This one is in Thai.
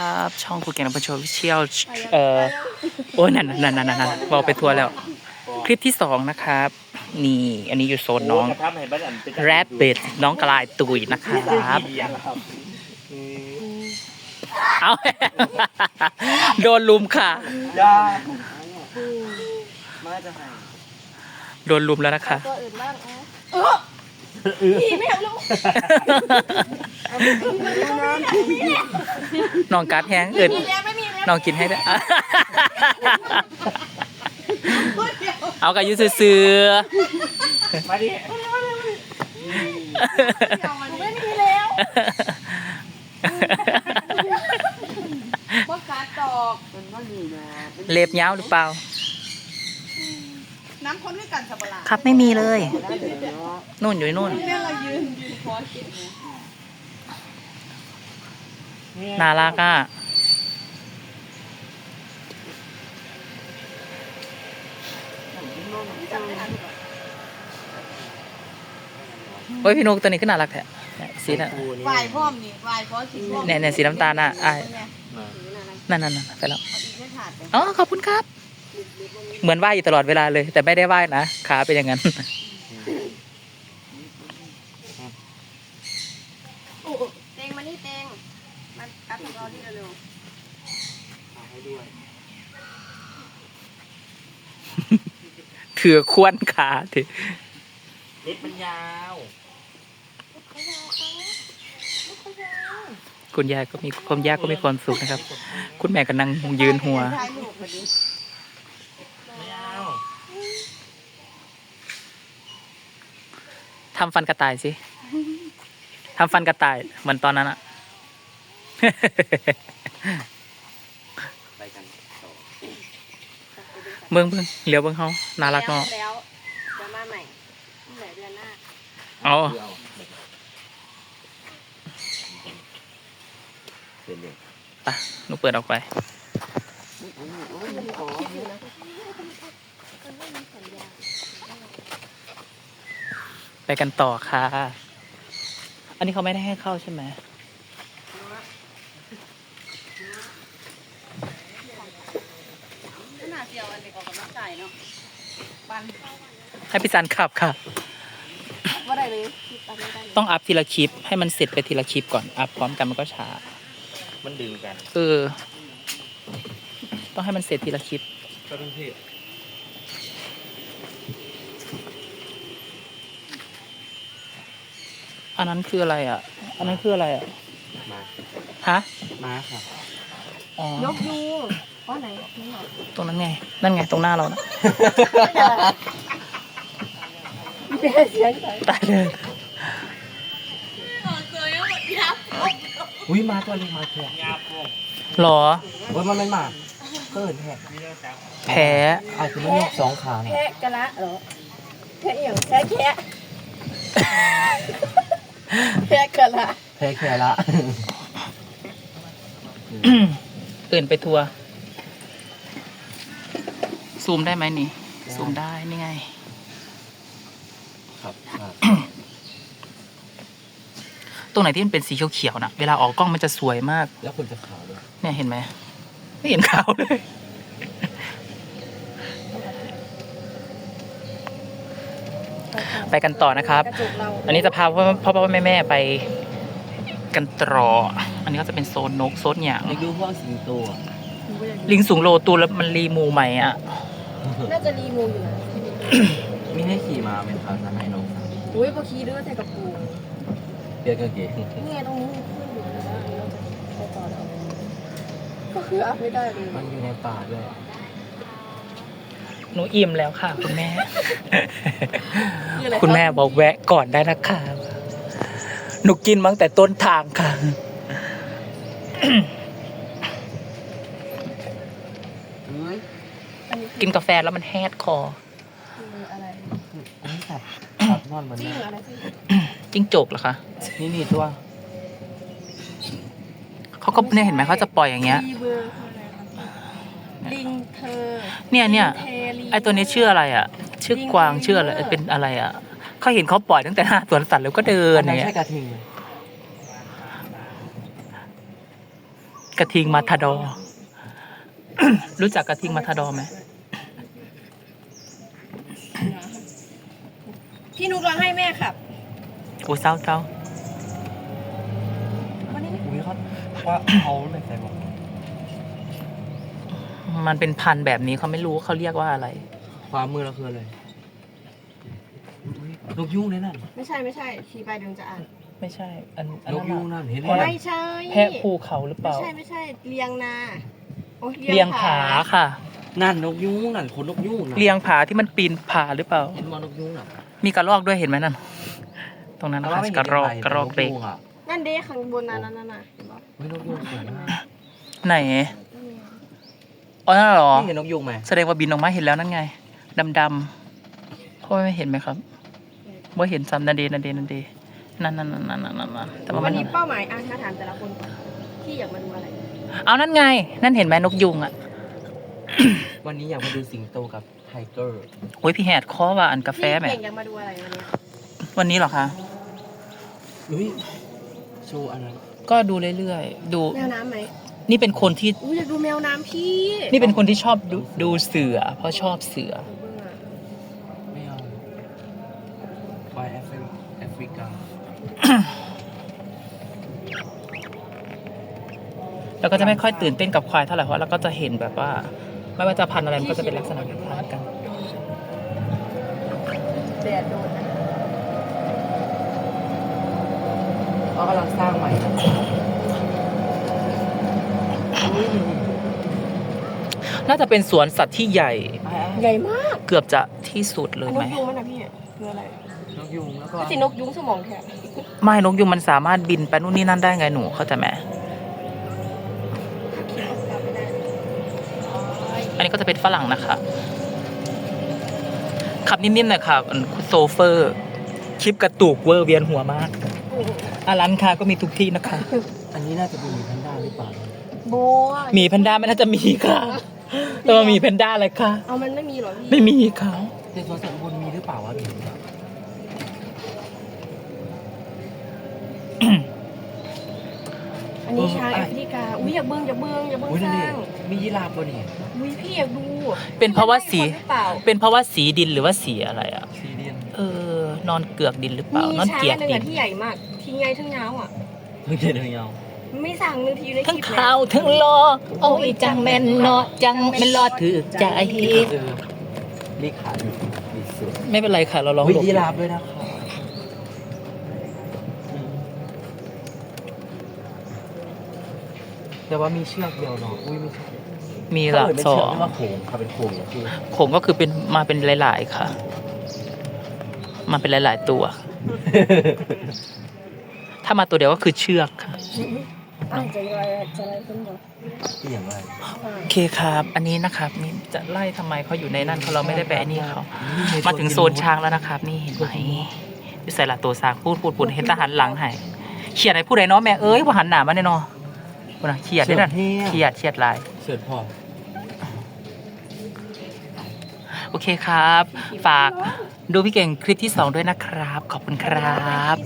ครับช่องคุกเกนประชวิเชียลเอ่อโอ้ยนั่นนั่นนั่นนั่นนั่นบอกไปทัวร์แล้ว คลิปที่สองนะครับ นี่ อันนี้อยู่โซนน้องแรปเบดน้องกลายตุยนะครับเอาโดนลุมค่ะยามาจะให้โดนลุมแล้วนะคะตัวอื่นบ้าง เออผีไม่เอาลูกน้องการ์ดแห้งเอินมีแล้วไม่มีแล้วน้องกินให้ได้วยเอากับยูซื้อมาดิไม่มีแล้วบ่การดอกมันก็ดีนะๆเล็บยาวหรือเปล่า น้ำข้นด้วยกันสับปะรดครับไม่มีเลยได้เดี๋ยวเนาะนู่นอยู่นู่นแม่เรายืนยืนคอคิดน่ารักอะเฮ้ยพี่นกตัวนี้ก็น่ารักแท้เนี่ยสีน่ะวายพร้อมนี่วายพร้อมสีพร้อมเนี่ยเนี่ยสีน้ำตาลน่ะอะนั่นนั่นนั่นไปแล้วเอาอีกไม่ขาดเลยอ๋อขอบคุณครับ เหมือนไหว้อยู่ตลอดเวลาเลย แต่ไม่ได้ไหว้นะขาเป็นอย่างนั้นเตงมานี่เตงมาอัพรอที่เร็วให้ด้วยถือควนขาถือเล็บมันยาวคุณยายก็มีคุณยายก็มีความสุขนะครับ คุณแม่ก็นั่งยืนหัว ถ่ายรูปพอดี ไม่ยาว ทำฟันกระต่ายสิทำฟันกระต่ายเหมือนตอนนั้นอะไปกันต่อเบิ้งเบิ้งเหลียวเบิ้งเขาน่ารักเนาะแล้วจะมาใหม่เมื่อไหร่เดือนหน้าอ๋อเดียวเป็นเลยไปหนูเปิดออกไป ไปกันต่อค่ะ อันนี้เขาไม่ได้ให้เข้าใช่ไหมขนาดเดียวอันเด็กออกกำลังกายเนาะปันให้พี่ซันขับค่ะ ว่าได้เลยคิดปันไม่ได้เลยต้องอัพทีละคลิปให้มันเสร็จไปทีละคลิปก่อน อัพพร้อมกันมันก็ช้า มันดึงกันเออ ต้องให้มันเสร็จทีละคลิป ก็ต้องพี่อั นนั้นคืออะไรอะ อันนั้นคืออะไรอะมาฮะมาค่ะอ๋อยกยูข้อไหนนี่หรอตรงนั้นไง นั่นไง ตรงหน้าเรานะเสียงใส่ตายเลยเจอหมดยับอุ้ยมาตัวนี้มาแค่ยาโป่งหรอว่ามันไม่มาเกินแหกแพ้อาจจะไม่ยกสองขาแพะกะละเหรอแพะเอี่ยงแพะแคะ แพะกะละแพ้แค่ละอื่นไปทัวร์ซูมได้ไหมนี่ซูมได้ นี่ไง ครับครับตรงไหนที่มันเป็นสีเขียวๆนะเวลาออกกล้องมันจะสวยมาก แล้วคุณจะขาวด้วยเนี่ยเห็นไหมไม่เห็นขาวเลย ไปกันต่อนะครับกระจุกเราอันนี้จะพาพ่อพ่อพ่อแม่แม่ไปกันตรอ อันนี้ก็จะเป็นโซนนกโซนหยางไปดูพวกสิงโตอะลิงสูงโลตัวแล้วมันรีมูใหม่อะ น่าจะรีมูอยู่นะมีให้ขี่มาไหมครับทำให้น้องสาวอุ้ยพอคีด้วยใส่กับปูเปลี่ยนกางเกงนี่ไงตรงนี้มีขึ้นอยู่นะว่าเราจะไปต่อแล้วก็คืออัพไม่ได้เลย มันอยู่ในป่าด้วย หนูอิ่มแล้วค่ะ คุณแม่คุณแม่บอกแวะก่อนได้นะคะหนูกินมั้งแต่ต้นทางค่ะเฮ้ยกินกาแฟแล้วมันแฮดคอ คืออะไรอันนี้สับสับนอนบนจิ้งนี้อะไรที่จิ้งจกเหรอคะนี่นี่ตัวเขาก็เนี่ยเห็นไหมเขาจะปล่อยอย่างเงี้ยลีเบอร์คืออะไรครับลิงเธอเนี่ยเนี่ย ลิงเทลี ไอตัวนี้ชื่ออะไรอะ ชื่อกวางชื่ออะไรเป็นอะไรอะเขาเห็นเขาปล่อยตั้งแต่หน้าสวนสัตว์แล้วก็เดินอันอนั้ย่านงเงี้ใช่ยกระทิงกระทิงมาทาดอร์รู้จักกระทิงมาทาดอร์ไหมพี่นุกร้องให้แม่ครับ โอ้เศร้าเศร้าวันนี้อุ้ยเขาว่าเขาเลยใส่บอก มันเป็นพันธุ์แบบนี้เขาไม่รู้เขาเรียกว่าอะไร ความมือเราคืออะไรนกยุงเนี่ยนั่นไม่ใช่ไม่ใช่ทีไปเดี๋ยวจะอ่านไม่ใช่ อันอันนนั้กนยุงอะนั่นเห็นไหมเพราะอะไรไม่ใช่แพะภูเขาหรือเปไม่ล่า ใช่ไม่ใช่เลียงนาโอ้เลียงผาค่ะ นั่นนกยุงนั่นคนนกยุงน่ะเลียงผาที่มันปีนผาหรือเปล่า เห็นมอนกยุงน่ะมีกระรอกด้วยเห็นไหมนั่น ตรงนั้นนะคะกระรอกกระรอกเล็กอะนั่นเด้ข้างบนนั้นนั่นน่ะเห็นปะไม่นกยุงสวยมากไหน อ๋อนั่นเหรอ นี่เห็นนกยุงไหมแสดงว่าบินออกมาเห็นแล้วนั่นไง ดำดำๆพ่อไม่เห็นไหมครับว่าเห็นซ้ำนันเดนันเดนันเดนั่นนั่นนั่นนั่นนั่นนั่นแต่ว่าวัมันนนี้เป้าหมายอะมาถามแต่ละคนก่อนที่อยากมาดูอะไร เอานั่นไง นั่นเห็นไหมนกยุงอะวันนี้อยากมาดูสิงโตกับไทเกอร์ โอ้ยพี่แหดคอว่าอันกาแฟพี่แหมเก่งอยากมาดูอะไรวันนี้วันนี้เหรอคะ อุ้ยโชว์อะไรก็ดูเรื่อยๆ ดูแมวน้ำไหม นี่เป็นคนที่อุ้ยอยากดูแมวน้ำพี่นี่เป็นคนที่ชอบดูดูเสือ เพราะชอบเสือเบิ่งอะไม่เอาควายแอฟริแอฟริกาแล้วก็จะไม่ค่อยตื่นเต้นกับควายเท่าไหร่เพราะเราก็จะเห็นแบบว่า ไม่ว่าจะพันธุ์อะไรมันก็จะเป็นลักษณะคล้ายๆกันแดดโดนนะเขากำลังสร้างใหม่ นะอุ้ยน่าจะเป็นสวนสัตว์ที่ใหญ่ไอ้ใหญ่มากเกือบจะที่สุดเลยนไหมกยุงมันนะพี่คืออะไรนกยุงแล้วก็ก็สินกยุงสมองแทนไม่นกยุงมันสามารถบินไปนู่นนี่นั่นได้ไงหนูเข้าใจไหมคิดออกกลับไม่ได้อันนี้ก็จะเป็นฝรั่งนะคะ ขับนิ่มๆหน่อยค่ะอันโซเฟอร์ คลิปกระตุกเวอร์เวียนหัวมากอาร้านค้าก็มีทุกที่นะคะ อันนี้น่าจะเป็นหมีแพนด้าหรือเปล่า โบหมีแพนด้าไม่น่าจะมีค่ะแต่ว่าหมีแพนด้าอะไรคะเอามันไม่มีเหรอพี่ไม่มีค่ะในสวนสัตว์อุบลมีหรือเปล่าวะหมีอันนี้ช้างแอฟริกาอุ้ยอย่าเบิ้งอย่าเบิ้งอย่าเบิ้งอุ้ยสนั่นร้าดิงมียีราฟตัวนี้อุ้ยพี่อยากดูเป็นเพราะว่าสีคนหรือเปล่าเป็นเพราะว่าสีดินหรือว่าสีอะไรอะ ซีเรียนเออ นอนเกือกดินหรือเปล่ามีนอนช้างเกียอักนหนึ่งดิอะนที่ใหญ่มาก ที่ไงทั้งยาวอะไม่ใช่เรื่องเงา ไม่สั่งหนึ่งทีอยู่ในคทั้งลิปเลยข่าวทั้งรอโอ้ยจังแม่นเนาะจังแม่นรอถือใจเจอนี่ขาดีดีสุดไม่เป็นไรค่ะ เราลองอุ้ยหลบยีราฟด้วยนะคะแต่ว่ามีเชือกเดียวเนาะอุ้ยไม่ใช่มีหลักเขาเยนเป็นสอเชืกงเรียกว่าโขงค่ะเป็นโขงก็คือโขงก็คือเป็นมาเป็นหลาย ๆ ค่ะ มาเป็นหลาย ๆ ตัว ถ้ามาตัวเดียวก็คือเชือกค่ะ อะจะอะไรจะอะไรขึ้นเหรอที่อย่างไรโอเคครับ อันนี้นะครับนี่จะไล่ทำไมเขาอยู่ในนั่นเขาเราไม่ได้ไปไอ้นี่เขา มาถึงโซนช้างแล้วนะครับ นี่เห็นไหมวิสัยละตัวช้างพูดพูดพูดเห็นทหารหลังให้เขียดให้ผู้ใดเนาะแม่เอ้ยว่าหันหน้ามาแน่นอนพูดนะเขียดได้นั่นเขียดเขียดลาย เสิร์ฟพอโอเคครับ ฝากดูพี่เก่งคลิปที่ 2 ด้วยนะครับ ขอบคุณครับ